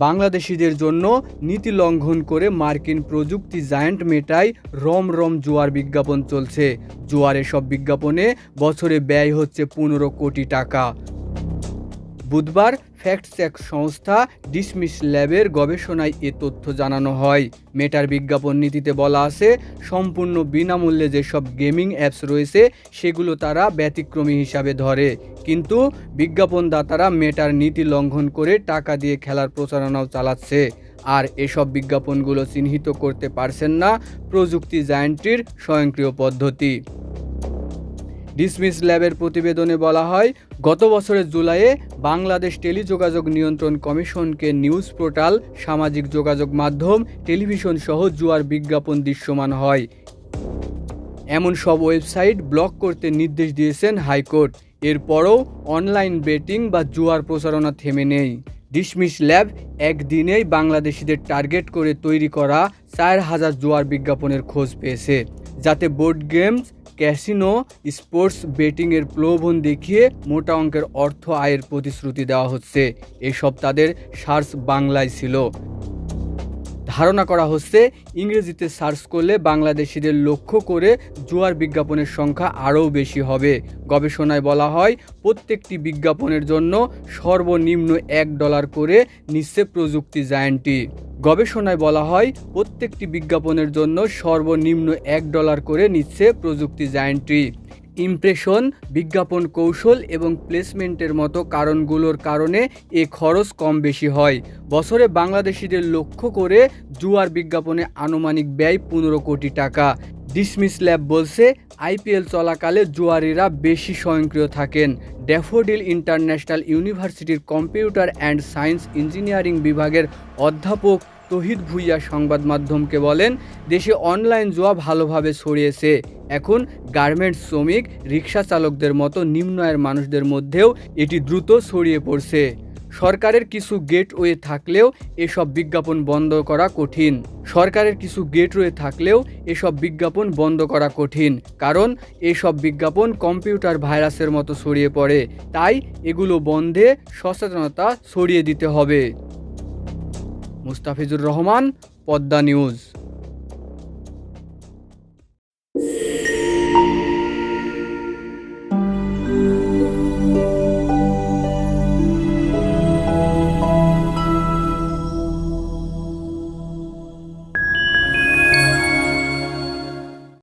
বাংলাদেশিদের জন্য নীতি লঙ্ঘন করে মার্কিন প্রযুক্তি জায়ান্ট মেটায় রম রম জোয়ার বিজ্ঞাপন চলছে। জোয়ার সব বিজ্ঞাপনে বছরে ব্যয় হচ্ছে পনেরো কোটি টাকা। বুধবার ফ্যাক্ট চেক সংস্থা ডিসমিস ল্যাবের গবেষণায় এ তথ্য জানানো হয়। মেটার বিজ্ঞাপন নীতিতে বলা আছে, সম্পূর্ণ বিনামূল্যে যেসব গেমিং অ্যাপস রয়েছে, সেগুলো তারা ব্যতিক্রমী হিসাবে ধরে। কিন্তু বিজ্ঞাপনদাতারা মেটার নীতি লঙ্ঘন করে টাকা দিয়ে খেলার প্রচারণাও চালাচ্ছে। আর এসব বিজ্ঞাপনগুলো চিহ্নিত করতে পারছেন না প্রযুক্তি জায়ান্টটির স্বয়ংক্রিয় পদ্ধতি। ডিসমিস ল্যাবের প্রতিবেদনে বলা হয়, গত বছরের জুলাইয়ে বাংলাদেশ টেলিযোগাযোগ নিয়ন্ত্রণ কমিশনকে নিউজ পোর্টাল, সামাজিক যোগাযোগ মাধ্যম, টেলিভিশন সহ জুয়ার বিজ্ঞাপন দৃশ্যমান হয়। এমন সব ওয়েবসাইট ব্লক করতে নির্দেশ দিয়েছেন হাইকোর্ট। এরপরও অনলাইন বেটিং বা জুয়ার প্রচারণা থেমে নেই। ডিসমিস ল্যাব একদিনেই বাংলাদেশিদের টার্গেট করে তৈরি করা চার হাজার জুয়ার বিজ্ঞাপনের খোঁজ পেয়েছে, যাতে বোর্ড গেমস ক্যাসিনো স্পোর্টস বেটিংয়ের প্রলোভন দেখিয়ে মোটা অঙ্কের অর্থ আয়ের প্রতিশ্রুতি দেওয়া হচ্ছে। এসব তাদের সার্চ বাংলায় ছিল। ধারণা করা হচ্ছে ইংরেজিতে সার্চ করলে বাংলাদেশিদের লক্ষ্য করে জুয়ার বিজ্ঞাপনের সংখ্যা আরও বেশি হবে। গবেষণায় বলা হয়, প্রত্যেকটি বিজ্ঞাপনের জন্য সর্বনিম্ন এক ডলার করে নিচ্ছে প্রযুক্তি জায়ান্টটি। গবেষণায় বলা হয়, প্রত্যেকটি বিজ্ঞাপনের জন্য সর্বনিম্ন এক ডলার করে নিচ্ছে প্রযুক্তি জায়ান্টটি। ইমপ্রেশন, বিজ্ঞাপন কৌশল এবং প্লেসমেন্টের মতো কারণগুলোর কারণে এ খরচ কম বেশি হয়। বছরে বাংলাদেশিদের লক্ষ্য করে জুয়ার বিজ্ঞাপনে আনুমানিক ব্যয় পনেরো কোটি টাকা। ডিসমিস ল্যাব বলছে, আইপিএল চলাকালে জুয়ারিরা বেশি স্বয়ংক্রিয় থাকেন। ড্যাফোডিল ইন্টারন্যাশনাল ইউনিভার্সিটির কম্পিউটার অ্যান্ড সায়েন্স ইঞ্জিনিয়ারিং বিভাগের অধ্যাপক তহিদ ভুইয়া সংবাদ মাধ্যমকে বলেন, দেশে অনলাইন জুয়া ভালোভাবে ছড়িয়েছে। এখন গার্মেন্টস শ্রমিক, রিক্সা চালকদের মতো নিম্ন আয়ের মানুষদের মধ্যেও এটি দ্রুত ছড়িয়ে পড়ছে। সরকারের কিছু গেটওয়ে থাকলেও এসব বিজ্ঞাপন বন্ধ করা কঠিন। সরকারের কিছু গেটওয়ে থাকলেও এসব বিজ্ঞাপন বন্ধ করা কঠিন, কারণ এসব বিজ্ঞাপন কম্পিউটার ভাইরাসের মতো ছড়িয়ে পড়ে। তাই এগুলো বন্ধে সচেতনতা ছড়িয়ে দিতে হবে। মুস্তাফিজুর রহমান পদ্মা নিউজ।